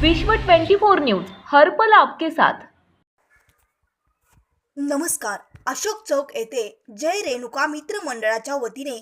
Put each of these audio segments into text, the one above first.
विश्व 24 न्यूज हर पल आपके साथ. नमस्कार अशोक चौक येथे जय रेणुका मित्र मंडळाच्या वतीने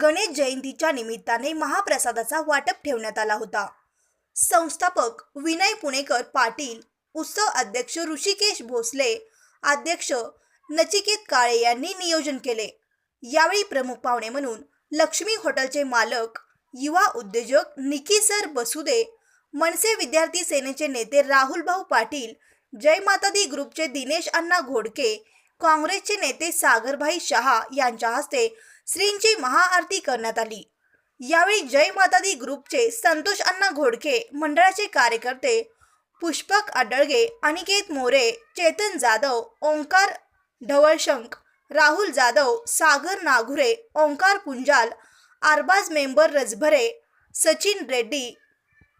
गणेश जयंतीच्या निमित्ताने महाप्रसादाचा वाटप ठेवण्यात आला होता. संस्थापक विनय पुणेकर पाटील उत्सव अध्यक्ष ऋषिकेश भोसले अध्यक्ष नचिकेत काळे यांनी नियोजन केले. यावेळी प्रमुख पाहुणे म्हणून लक्ष्मी हॉटेलचे मालक युवा उद्योजक निकी सर बसुदे मनसे विद्यार्थी सेनेचे नेते राहुल भाऊ पाटील जय मातादी ग्रुपचे दिनेश अण्णा घोडके काँग्रेसचे नेते सागरभाई शहा यांच्या हस्ते श्रींची महाआरती करण्यात आली. यावेळी जय मातादी ग्रुपचे संतोष अण्णा घोडके मंडळाचे कार्यकर्ते पुष्पक अडळगे अनिकेत मोरे चेतन जाधव ओंकार ढवळशंक राहुल जाधव सागर नाघुरे ओंकार पुंजाल आरबाज मेंबर रजभरे सचिन रेड्डी